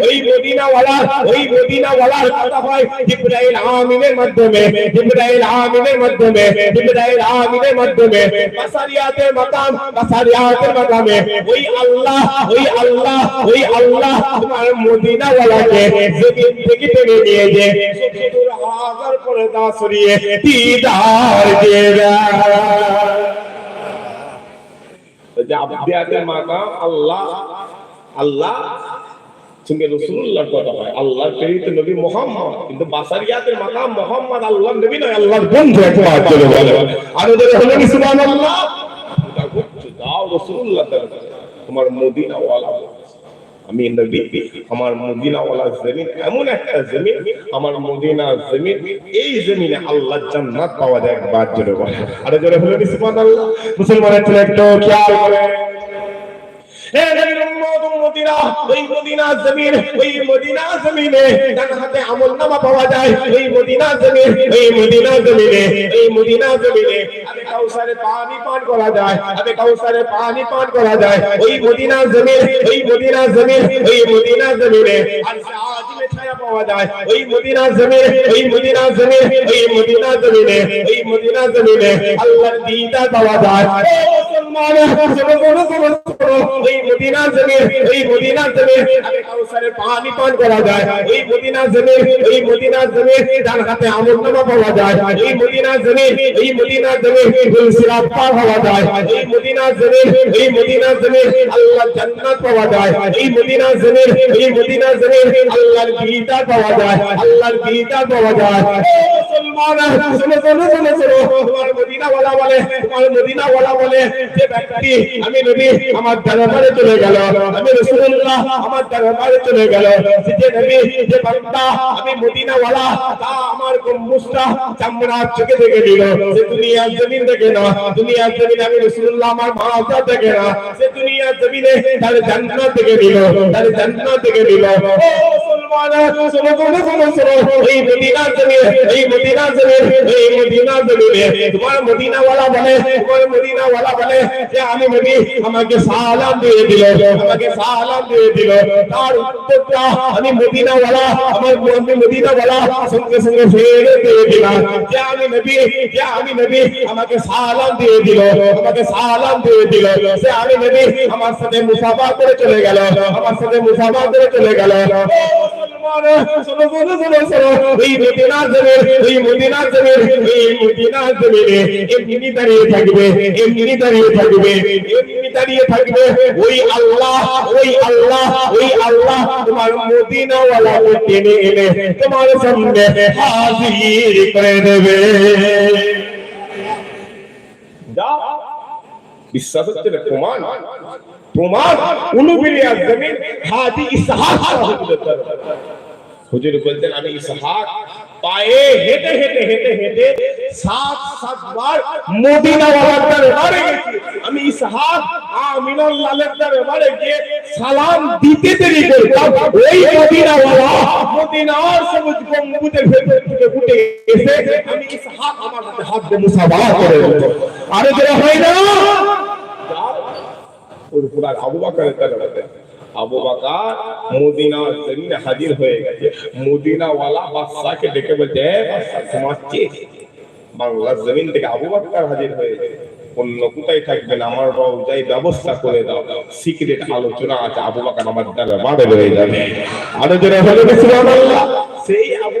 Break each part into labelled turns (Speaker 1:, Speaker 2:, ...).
Speaker 1: ওই মদিনাওয়ালা মাধ্যমে, জিবরাইল মাধ্যমে, জিবরাইল আমিনের মাধ্যমে। ওই আল্লাহ ওই আল্লাহ ওই আল্লাহ তোমার মদিনাওয়ালাকে নিয়ে যে দিদার আব্দিয়াতের আল্লাহ আল্লাহ সঙ্গে রসুল্লাহর কথা হয়, আল্লাহর প্রেরিত নবী মোহাম্মদ। কিন্তু বাসারিয়াতের মাকাম মোহাম্মদ আল্লাহ নবী নয় আর ওদের হলো তোমার মদিনা ওয়ালা আমি আমার মদিনাওয়ালা জমিন, এমন একটা জমিন, আমার মদিনা জমিন, এই জমিনে আল্লাহ জান্নাত পাওয়া যায় একবার জোরে বলে আরে জোরে বলে সুবহানাল্লাহ। মুসলমানের ছেলে একটু খেয়াল করে। হে নবীর উম্মত উম্মতিরা ওই মদিনা জমিন ওই মদিনা জমিনে ডান হাতে আমলনামা পাওয়া যায় ওই মদিনা জমিন ওই মদিনা জমিনে এই মদিনা জমিনে আবে কাউসারে পানি পান করা যায় আবে কাউসারে পানি পান করা যায় ওই মদিনা জমিন ওই মদিনা জমিন ওই মদিনা জমিনে আর আজিমে ছায়া পাওয়া যায় ওই মদিনা জমিন ওই মদিনা জমিন ওই মদিনা জমিনে ওই মদিনা জমিনে আল্লাহর দিদার পাওয়া যায় ও মুসলমান শোনো শোনো শোনো শোনো ওই মদিনা জমিন ওই মদিনা জমিন আবে কাউসারে পানি পান করা যায় ওই মদিনা জমিন ওই মদিনা জমিন ডান হাতে আমলনামা পাওয়া যায় ওই মদিনা জমিন ওই মদিনা জমিন সিরাত পার হওয়া যায় ওই মদিনা জমিন ওই মদিনা জমিন আল্লাহ জান্নাত পাওয়া যায় এই মদিনা জমিন এই মদিনা জমিন আল্লাহর গীতা পাওয়া যায় আল্লাহর গীতা পাওয়া যায় ও মুসলমান শুনে শুনে শুনে শুনে তোমার মদিনা ওয়ালা বলে তোমার মদিনা ওয়ালা বলে যে ব্যক্তি আমি নবী আমার দরবারে চলে গেল আমি রাসূলুল্লাহ আমার দরবারে চলে গেল যে নবী যে বান্দা আমি মদিনা ওয়ালা তা আমার গম্বুজটা চামড়া চোখে দেখে দিল সে দুনিয়ার জমিন দেখে না দুনিয়ার জমিন আমি রাসূলুল্লাহ আমার মাথা দেখে না সে দুনিয়ার জমিনে তার জান্নাত দেখে দিল তার জান্নাত দেখে দিল ও মুসলমান শোনো শোনো শোনো শোনো এই মদিনা জমিন এই মদিনা জমিন এই মদিনা জমিনে তোমার মদিনা ওয়ালা বলে তোমার মদিনা ওয়ালা বলে যে আমি নবী আমাকে সালাম দিয়ে দিল। আমাকে সালাম দিয়ে দিল। তার উত্তরটা আমি মদিনা ওয়ালা আমার আমি মদিনা ওয়ালা সঙ্গে সঙ্গে ফেরে দিয়ে দিলাম। যে আমি নবী, যে আমি নবী, আমাকে সালাম দিয়ে দিল, আমাকে সালাম দিয়ে দিল। সে আমি নবী, আমার সাথে মুসাফা করে চলে গেল, আমার সাথে মুসাফা করে চলে গেল। ও মুসলমান, শোনো শোনো শোনো শোনো। এই মদিনা জমিন, এই মদিনা জমিন, এই মদিনা জমিনে এমনি দাঁড়িয়ে থাকবে, এমনি দাঁড়িয়ে থাকবে, এমনি দাঁড়িয়ে থাকবে ওই আল্লাহ ওই আল্লাহ ওই আল্লাহ তোমার মদিনা ওয়ালা টেনে এনে তোমার সামনে হাজির করে দেবে যা বিশ্বাস হচ্ছে না প্রমাণ প্রমাণ উলুবিলিয়া জমিন হাদি ইসহাক হুজুর হুজুর বলতেন আমি ইসহাক পায়ে হেঁটে হেঁটে হেঁটে হেঁটে সাত সাতবার মদিনা ওয়ালার দরবারে আমি ইসহাক আমিনুল লালের দরবারে গিয়ে সালাম দিতে দেরি করতাম। ওই মদিনা ওয়ালা মদিনার সবুজ গম্বুজের ভেতর থেকে উঠে এসে আমি ইসহাক আমার হাতে হাত দিয়ে মুসাফা করে দিত আরে যেটা হয় না। ওর পুরা আবু বকরের দরবারে আবু হাজির হয়ে গেছে। মদিনা ওয়ালা বাদশাকে ডেকে বলছে, "এ বাদশা ঘুমাচ্ছি বাংলা জমিন থেকে আবু হাজির হয়েছে অন্য কোথায় থাকবেন আমার রওজায় ব্যবস্থা করে দাও। সিক্রেট আলোচনা আছে, আবু বাকার আমার বাডে হয়ে যাবে। আরও সেই আবু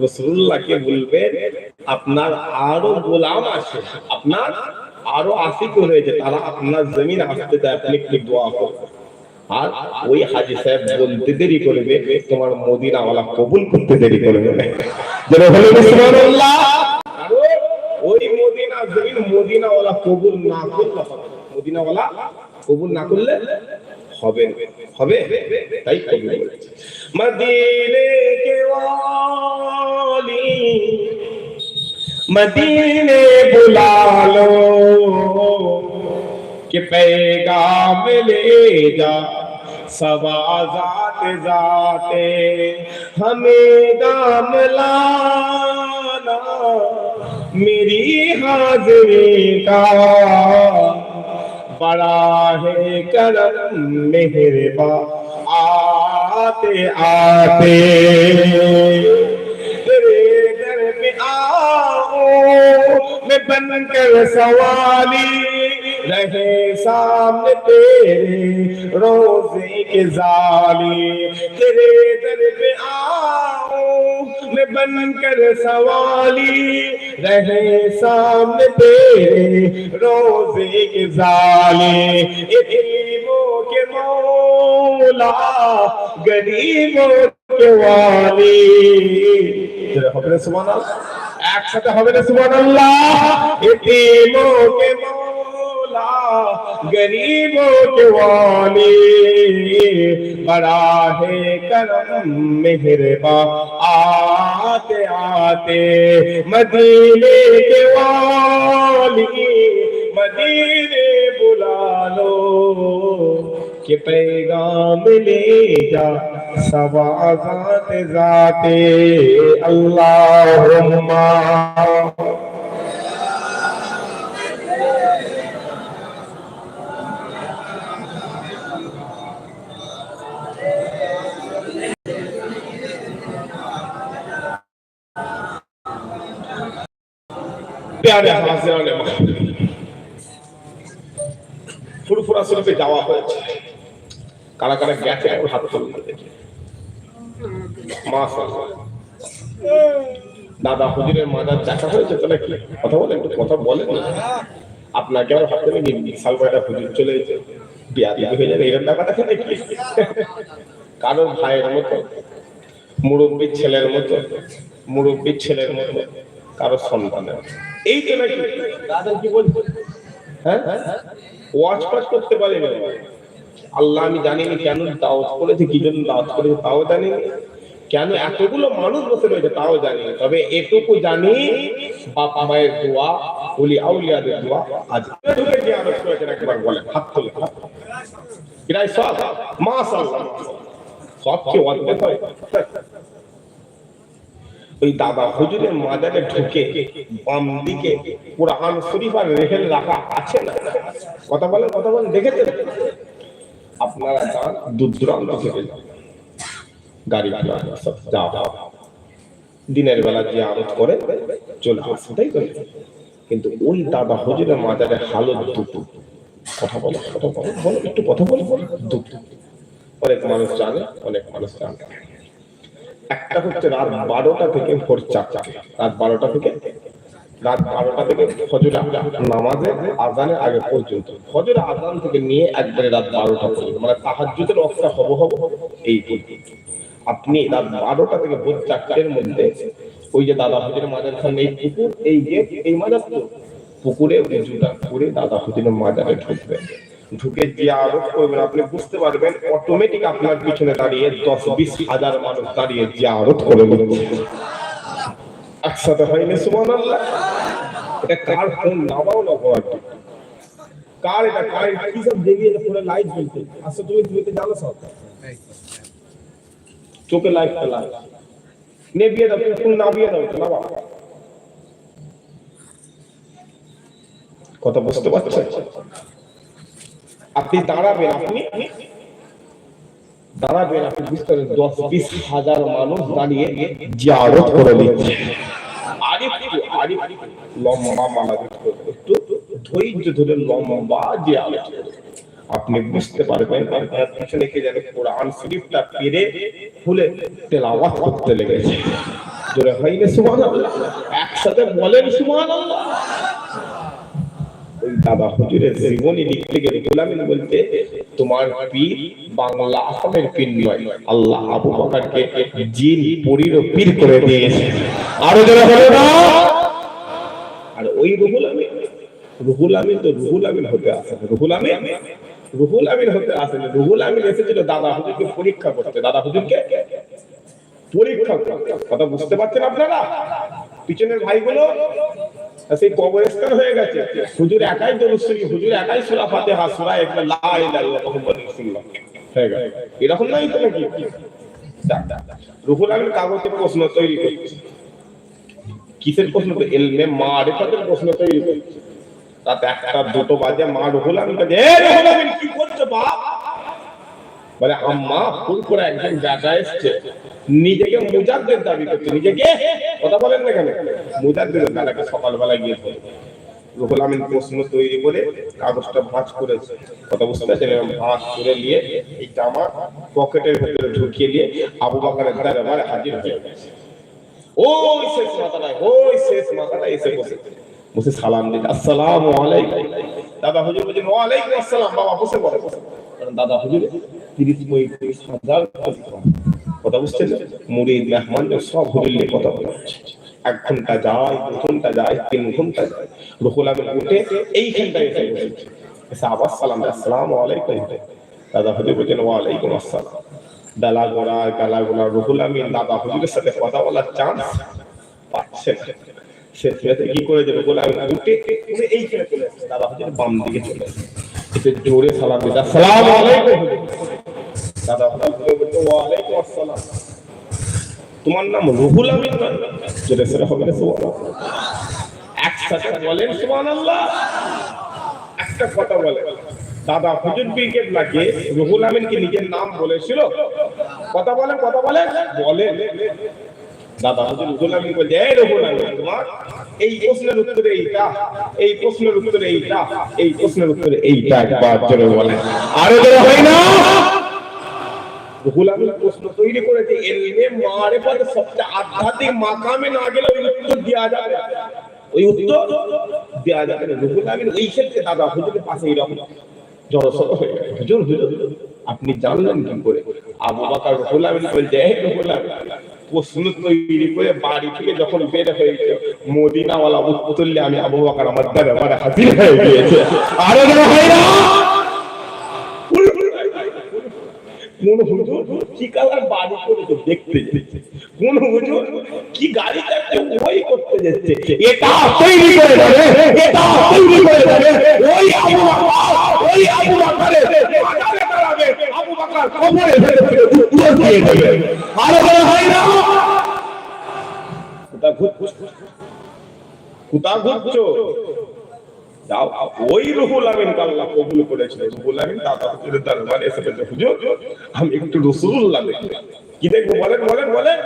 Speaker 1: রসুল্লাহকে আপনার আরও গোলাম আপনার আরও আশিক তারা আপনার জমিনে আসতে চায় আপনি দোয়া করবেন? আর ওই হাজি সাহেব বলতে দেরি করবে, তোমার মদিনাওয়ালা কবুল করতে দেরি করবে। ওই মদিনা কবুল না করলে। কবুল না করলে হবে হবে? তাই কবি বলেছে মদিনে কে ওয়ালি مدینے بلا لو کہ پیغام لے جا سوا ذات ہمیں دام لانا، میری حاضری کا بڑا ہے کرم مہربا آتے آتے۔ تیرے در میں آؤں میں بن کر سوالی رہے سامنے تیرے روزے کے زالے تیرے در پہ آؤں میں بن کر سوالی۔ رہے سامنے تیرے روزے کے زالے غریبوں کے مولا، غریبوں کے والی۔ حبر سبحان اللہ؟ ایک ساتھ حبر سبحان اللہ۔ یتیموں کے مولا اللہ غریبوں کے والی بڑا ہے کرم مہربان آتے آتے، مدینے کے والی، مدینے بلا لو کہ پیغام لے جا، سوازات ذات اللہ প্যারে হাজিরানে ফুরফুরা শরীফে যাওয়া হয়েছে কারা কারা গেছে ওর হাত মাশাআল্লাহ। দাদা হুজুরের মাদার দেখা হয়েছে তাহলে কি কথা একটু কথা বলেন না আপনাকে আমার হাতে নিয়ে বিশাল বড় হুজুর চলে এসেছে বিয়া দিয়ে হয়ে যাবে এরকম ব্যাপার দেখেন নাকি কারোর ভাইয়ের মতো মুরব্বীর ছেলের মতো মুরব্বীর ছেলের মতো কারও সন্তানের। এই তো নাকি? দাদা কি বলছে? হ্যাঁ? ওয়াচ পাস করতে পারি না আল্লাহ আমি জানি না কেন দাওয়াত করেছে কি জন্য দাওয়াত করেছে তাও জানি কেন এতগুলো মানুষ বসে রয়েছে তাও জানি। তবে এটুকু জানি বাপ মায়ের দোয়া বলি আউলিয়াদের দোয়া আজ একবার বলে হাত তুলে। এরাই সব? মাশাআল্লাহ। সব কি অদ্ভুত হয়? ওই দাদা হুজুরের মাজারে ঢুকে বাম দিকে কোরআন শরীফ আর রেহেল রাখা আছে না? কথা বলেন কথা বলেন, দেখেছেন? আপনারা যান দূর দূরান্ত থেকে গাড়ি ঘোড়া, সব যাওয়া দিনের বেলা যে আরত করে চলে আসে, তাই কিন্তু ওই দাদা হুজুরের মাজারে হালত দুটো। কথা বলো কথা বলো বলো, একটু কথা বলো বলো, দুটো। অনেক মানুষ জানে, অনেক মানুষ জানে। একটা হচ্ছে রাত বারোটা থেকে ভোর চারটা। রাত বারোটা থেকে রাত বারোটা থেকে ফজর নামাজের আজানের আগে পর্যন্ত। ফজর আজান থেকে নিয়ে একবারে রাত বারোটা পর্যন্ত। মানে তাহাজ্জুদের অবস্থা হব হব এই পর্যন্ত। আপনি রাত বারোটা থেকে ভোর চারটের মধ্যে ওই যে দাদা হুজুরের মাজার সামনে এই পুকুর, এই গেট এই মাজার তো পুকুরে উঁচুটা করে দাদা হুজুরের মাজারে ঢুকবেন। ঢুকে যে আরোপ করবেন, আপনি বুঝতে পারবেন অটোমেটিক আপনার পিছনে দাঁড়িয়ে দশ, বিশ হাজার মানুষ দাঁড়িয়ে যে আরোপ করে একসাথে হয়নি সুমান এটা কার ফোন কার এটা? কার কি সব পুরো লাইট আচ্ছা তুমি তুমি তো জানো সব। চোখে লাইট নেবিয়ে দাও, তুমি নাবিয়ে দাও না কথা বুঝতে পারছেন আপনি দাঁড়াবেন আপনি দাঁড়াবেন, আপনি বুঝতে দশ বিশ হাজার মানুষ দাঁড়িয়ে জিয়ারত করে নিচ্ছে আপনি বুঝতে পারবেন পিছনে কে যেন কোরআন শরীফটা পেরে তেলাওয়াত করতে লেগেছে। হয়নি একসাথে বলেন, সুবহানাল্লাহ। দাদা হুজুরের জীবনী লিখতে গেলে গোলামিন বলতে, তোমার পীর বাংলা আসামের পীর নয়, আল্লাহ আবু বকরকে জিন পীর করে দিয়েছে। আরও জোরে হবে না। আর ওই রুহুল আমিন রুহুল আমিন তো রুহুল আমিন হতে আসে রুহুল আমিন রুহুল আমিন হতে রুহুল আমিন এসেছিল দাদা হুজুরকে পরীক্ষা করতে। দাদা হুজুরকে পরীক্ষা করতে। কথা বুঝতে পারছেন আপনারা? পিছনের ভাইগুলো? সেই কবরস্থান হয়ে গেছে। হুজুর একাই হুজুর একাই সুরা ফাতিহা, সুরা একটা লা ইলাহা ইল্লাল্লাহ মুহাম্মাদুর রাসূলুল্লাহ। হয়ে গেছে এরকম নাই তো নাকি। রুহুল আমিন কাগজে প্রশ্ন তৈরি করছে। কিসের প্রশ্ন তো? এলমে প্রশ্ন তৈরি করছে। রাত একটা, দুটো বাজে মা রুহুল আমিন কাছে এ রুহুল আমিন, কি করছ বাপ? বলে, আম্মা, ফুল করে একজন বেটা এসছে। নিজেকে মুজাদ্দের দাবি করছে। নিজেকে কথা বলেন না কেন? মুজাদ্দের বেটাকে সকালবেলা গিয়ে ধরে রুহুল আমিন প্রশ্ন তৈরি করে কাগজটা ভাঁজ করেছে। কথা বুঝতে পারছেন ভাঁজ করে নিয়ে এই জামা পকেটের ভেতরে ঢুকিয়ে দিয়ে আবু বাকারের দরবারে হাজির হয়ে ওই শেষ মাথাটায়, ওই শেষ মাথাটায় এসে বসে। বসে সালাম দিন, আসসালামু আলাইকুম। দাদা হুজুর বলছেন, ওয়ালাইকুম আসসালাম। বাবা বসে বসে দাদা হুজুর, তিরিশ পঁয়ত্রিশ হাজার কথা বুঝছেন মুরিদ মেহমানদের সব হুজুর নিয়ে কথা বলা এক ঘণ্টা যায়, দু ঘণ্টা যায়, তিন ঘণ্টা যায়। রুহুল আমিন উঠে এইখানটায় এসে বসেছে। আবার সালাম, আসসালামু আলাইকুম। দাদা হুজুর বলছেন, ওয়ালাইকুম আসসালাম। ডালা গোড়া গালা গোড়া রুহুল আমিন দাদা হুজুরের সাথে কথা বলার চান্স পাচ্ছে সে কি করে দেবে বলে আমি উঠে এইখানে চলে আসছে। দাদা হুজুর বাম দিকে চলে আসছে। জোরে সালাম দিতে আসসালামু তোমার নাম রুহুল আমিন জোরে সেটা হবে না একসাথে বলেন, সুবহানাল্লাহ। একটা কথা বলে। দাদা, হুজুর ব্রিগেড লাগে রুহুল আমিনকে নিজের নাম বলেছিল? কথা বলেন কথা বলেন। বলেন। দাদা, হুজুর রুহুল আমিন বলছে, এই রুহুল আমিন, তোমার এই প্রশ্নের উত্তরে এইটা, এই প্রশ্নের উত্তরে এইটা, এই প্রশ্নের উত্তরে এইটা একবার জোরে জোরে না? আপনি জানলেন কি করে? আবু বাকার রুহুল আমিন বলছে আমিন প্রশ্ন তৈরি করে বাড়ি থেকে যখন বের হয়েছে, মদিনাওয়ালা উত্তরলে আমি আবু বাকার আমার দরবারে হাজির হয়ে গিয়েছে। আরও যেন হয় না কোন হুজুর কি কালার বাড়ি করেছে দেখতে যাচ্ছে। কোন হুজুর কি গাড়ি চাচ্ছে ওই করতে যাচ্ছে। এটা তৈরি করে দেবে, এটা তৈরি করে দেবে। ওই আবু বকর, ওই আবু বকরের আবু বকর কবরে ফেলে ফেলে উত্তর দিয়ে দেবে। আরও বড় না। কোথা ঘুরছ কোথা ঘুরছো যাও, ওই রুহুল আমিন আল্লাহ কবুল করেছিল রুহুল আমিন দাদা দরবারে এসে আমি একটু রসুল্লাহ দেখব কি দেখব বলেন বলেন বলেন?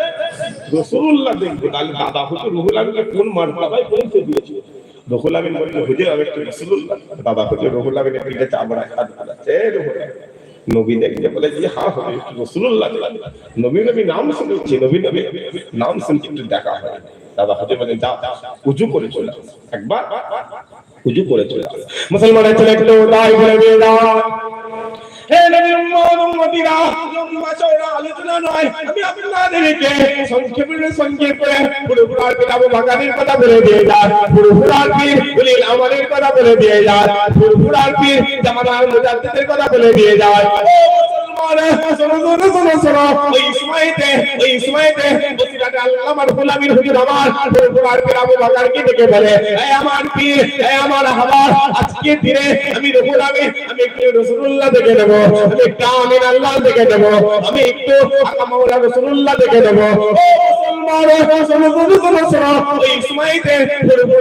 Speaker 1: রসুল্লাহ দেখব তাহলে দাদা হুজুর রুহুল আমিনকে কোন মার্তাবায় পৌঁছে দিয়েছিল রুহুল আমিন বলছে হুজুর, আমি একটু রসুল্লাহ দাদা হুজুর রুহুল আমিনের পিঠে চামড়া হাত বুলাচ্ছে এ রুহুল আমিন। নবী দেখলে বলে যে হ্যাঁ হবে একটু রসুল্লাহ নবী নবী নাম শুনেছি নবী নবী নাম শুনছি, একটু দেখা হয় দাদা হুজুর বলে যা উজু করে চলে আসো। একবার উজু করে চলে আসো। মুসলমানের ছেলে একটু তাই বলে দিয়ে দাও হে নবী উম্মত উম্মতিরা লম্বা চওড়া আলোচনা নয়। আমি আপনাদেরকে সংক্ষেপে সংক্ষেপ করে পুরো পুরার কিতাব বাগানের কথা বলে দিয়ে যান। আজকে দিনে আমি রসুল আমি আমি একটু রসুল্লাহ দেখে নেব। আমি আল্লাহ দেখে নেব। আমি একটু ওই সময়তে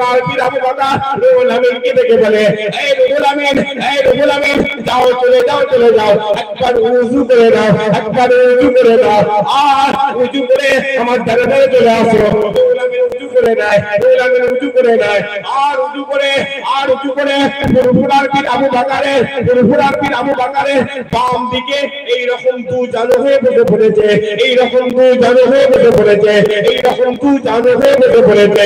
Speaker 1: আরবির আবু বকর রসুল আমিনকে দেখে বলে? এই রসুল আমিন, এই রসুল আমিন, যাও, চলে যাও চলে যাও। একবার উযু করে দাও, একবার আর চলে আসো। করে নেয় উঁচু করে নেয়। আর উঁচু করে, আর উঁচু করে। ফুরফুরার আবু বাকারের ফুরফুরার আবু বাকারের বাম দিকে এই রকম দু জানো হয়ে বসে পড়েছে এই রকম দু জানো হয়ে বসে পড়েছে এই রকম দু জানো হয়ে বসে পড়েছে।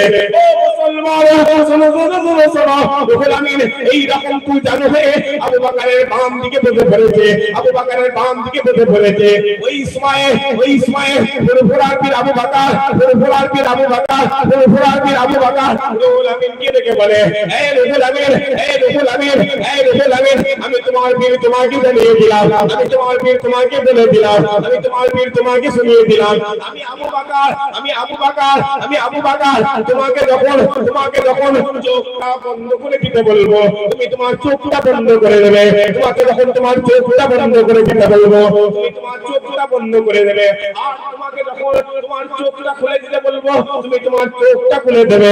Speaker 1: ও মুসলমান শোনো শোনো শোনো শোনো রুহুল আমিন, এই রকম দু জানো হয়ে আবু বাকারের বাম দিকে বসে পড়েছে আবু বাকারের বাম দিকে বসে পড়েছে ওই ইসমাইল ওই ইসমাইল ফুরফুরার পীর আবু বাকার ফুরফুরার পীর আবু বাকার ফুরফুরার পীর আবু বাকার। রুহুল আমিন কে ডেকে বলে এই রুহুল আমিন এই রুহুল আমিন এই রুহুল আমিন, আমি তোমার পীর তোমাকে জানিয়ে দিলাম, আমি তোমার পীর তোমাকে বলে দিলাম, আমি তোমার পীর তোমাকে শুনিয়ে দিলাম। আমি আবু বাকার, আমি আবু বাকার, আমি আবু বাকার, তোমাকে যখন তোমাকে যখন চোখটা বন্ধ করে দিতে বলব, তুমি তোমার চোখটা বন্ধ করে দেবে। তোমাকে যখন তোমার চোখটা বন্ধ করে দিতে বলব, তুমি তোমার চোখটা বন্ধ করে দেবে। আর তোমাকে যখন তোমার চোখটা খুলে দিতে বলব, তুমি তোমার চোখটা খুলে দেবে।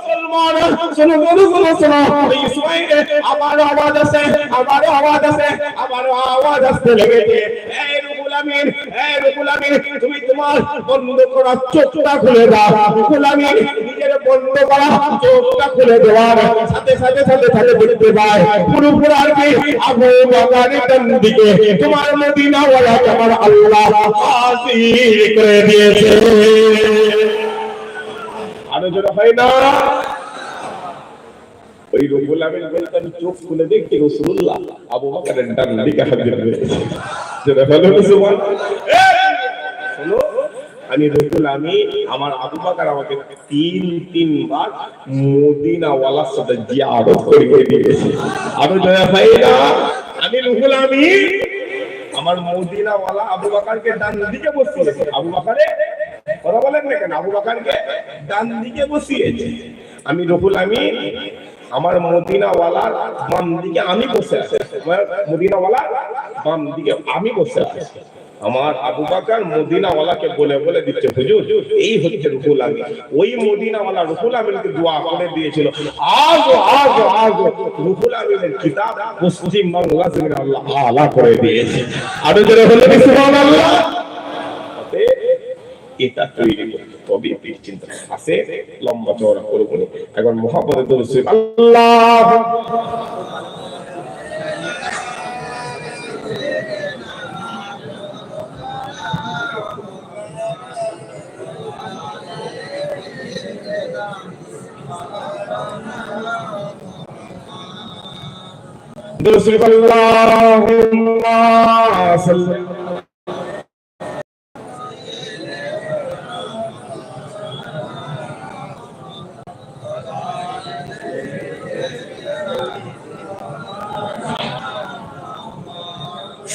Speaker 1: আওয়াজ আওয়াজ আওয়াজ আসতে তোমার বন্ধ খুলে করা খুলে দেওয়ার সাথে সাথে সাথে তোমার মদিনা ওয়ালা তোমার আল্লাহ করে দিয়েছে। জোরে হয় না। ওই রবুল আমিন বলতে আমি চোখ খুলে দেখি রসুল্লাহ আবু বাকারের ডান দিকে হাজির হয়েছে যেটা আমি রবুল আমি আমার আবু বাকার আমাকে তিন, তিনবার মদিনাওয়ালার সাথে জিয়ারত করিয়ে দিয়েছে। ভাই আমি রুহুল আমি আমার মদিনাওয়ালা আবু বাকারকে ডান দিকে বসিয়েছে। আবু বাকারে, কথা বলেন না কেন? আবু বাকারকে ডান দিকে বসিয়েছে। আমি রহুল আমি আমার মদিনাওয়ালার বাম দিকে আমি বসে আছি। আমার মদিনাওয়ালা বাম দিকে আমি বসে আছি। আমার আবু বাকার মদিনাওয়ালাকে বলে বলে দিচ্ছে, হুজুর, এই হচ্ছে রুহুল আমি ওই মদিনাওয়ালা রুহুল আমিনকে দোয়া করে দিয়েছিল। আজ আজ আজ রুহুল আমিনের কিতাব পশ্চিম বাংলা আল্লাহ আলা করে দিয়েছে। আরও জোরে হলে সুবহানাল্লাহ। এটা তৈরি করতে তবে পীর চিন্তা আছে লম্বা চওড়া করব না। এখন মহাপদে দরুদ শরীফ আল্লাহ দরুদ শরীফ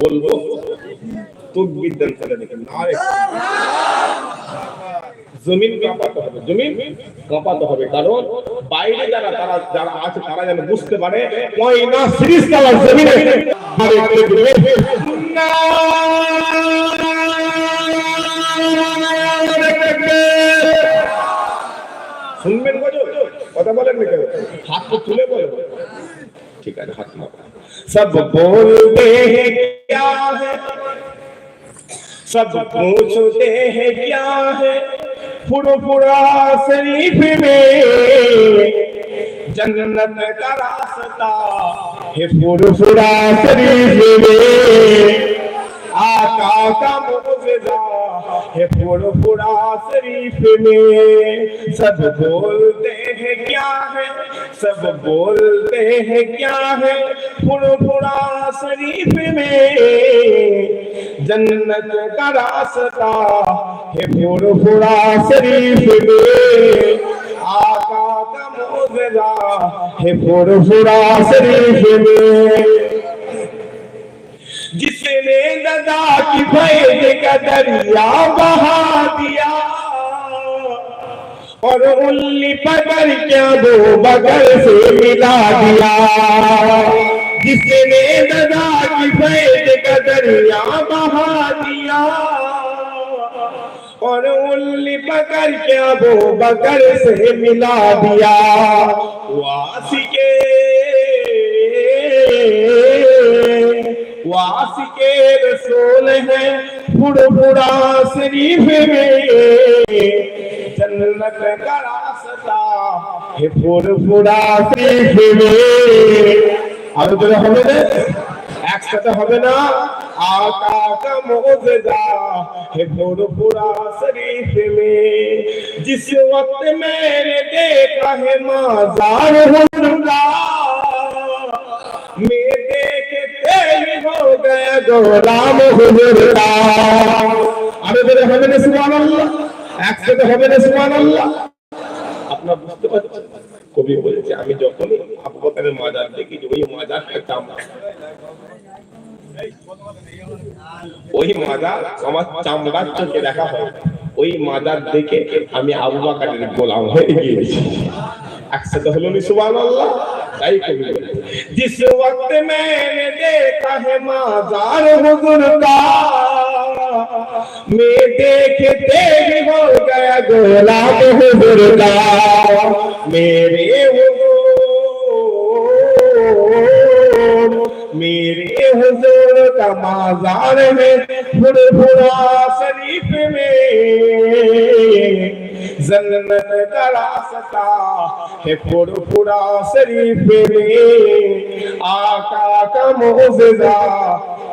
Speaker 1: বলব তকবীর দেন করে দেখেন জমিন কাঁপাতে হবে, জমিন কাঁপাতে হবে। কারণ বাইরে যারা, তারা যারা আছে, তারা যেন বুঝতে পারে, ময়না সিরিজ তালা জমিনে। শুনবেন কথা বলেন না কেন হাত তুলে বলো। ঠিক আছে, হাত না کیا ہے؟ سب پوچھتے ہیں کیا ہے؟ پھر پورا شریف میں۔ جنت کا راستہ ہے پھر پورا شریف میں۔ آقا کا
Speaker 2: موجزہ ہے پھوڑو پورا شریف میں۔ سب بولتے ہیں کیا ہے؟ سب بولتے ہیں کیا ہے؟ پھوڑو پورا شریف میں۔ جنت کا راستہ ہے پھوڑو پورا شریف میں۔ آقا کا موزلہ ہے پھوڑو پورا شریف میں۔ جس نے ددا کی بھید کا دریا بہا دیا۔ اور انلی پکڑ کیا دو بغل سے ملا دیا۔ جس نے ددا کی بھید کا دریا بہا دیا۔ اور انلی پکڑ کیا دو بغل سے ملا دیا۔ واسی کے واسکے رسول ہیں بڑ بڑا شریف میں جنت کا راستہ ہے بڑ بڑا شریف میں اور تو ہمیں نے ایک ساتھ ہمیں نا آقا کا موزدہ ہے بھور بڑا شریف میں جس وقت میرے دیکھا ہے مازار حضور میرے আমি যখনই মাজার দেখি, ওই মাজারটা ওই মাজার আমার চামড়ার চোখে দেখা হয়। ওই মাজার দেখে আমি আবু বাকারের গোলাম হয়ে গিয়েছি। একসাথে হলো নি جس وقت میں نے دیکھا ہے مازار حضور کا، میں دیکھتے ہی ہو گیا گولاد حضور کا۔ میرے حضور میرے حضور کا مازار میں، پھر پھرا شریف میں۔ جنت کا راستہ ہے پھوڑ پھوڑا شریف میں۔ آقا کا موزدہ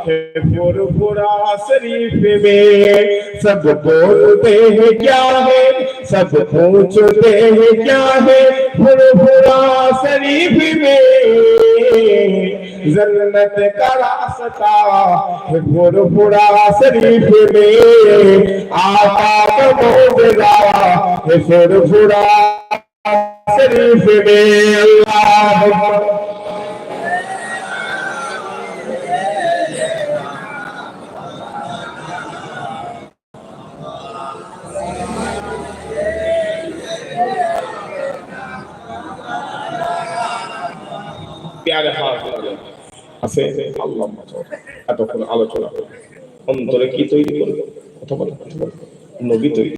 Speaker 2: ہے پھوڑ پھوڑا شریف میں۔ سب بولتے ہیں کیا ہے؟ سب پوچھتے ہیں کیا ہے؟ پھوڑ پھوڑا شریف میں۔ جنت کا راستہ है फुरफुरा शरीफ में आका का मोजदा है फुरफुरा शरीफ में अल्लाह আছে আল্লাহ এতক্ষণ আলোচনা অন্তরে কি তৈরি করবে? কথা বলে। নবী তৈরি।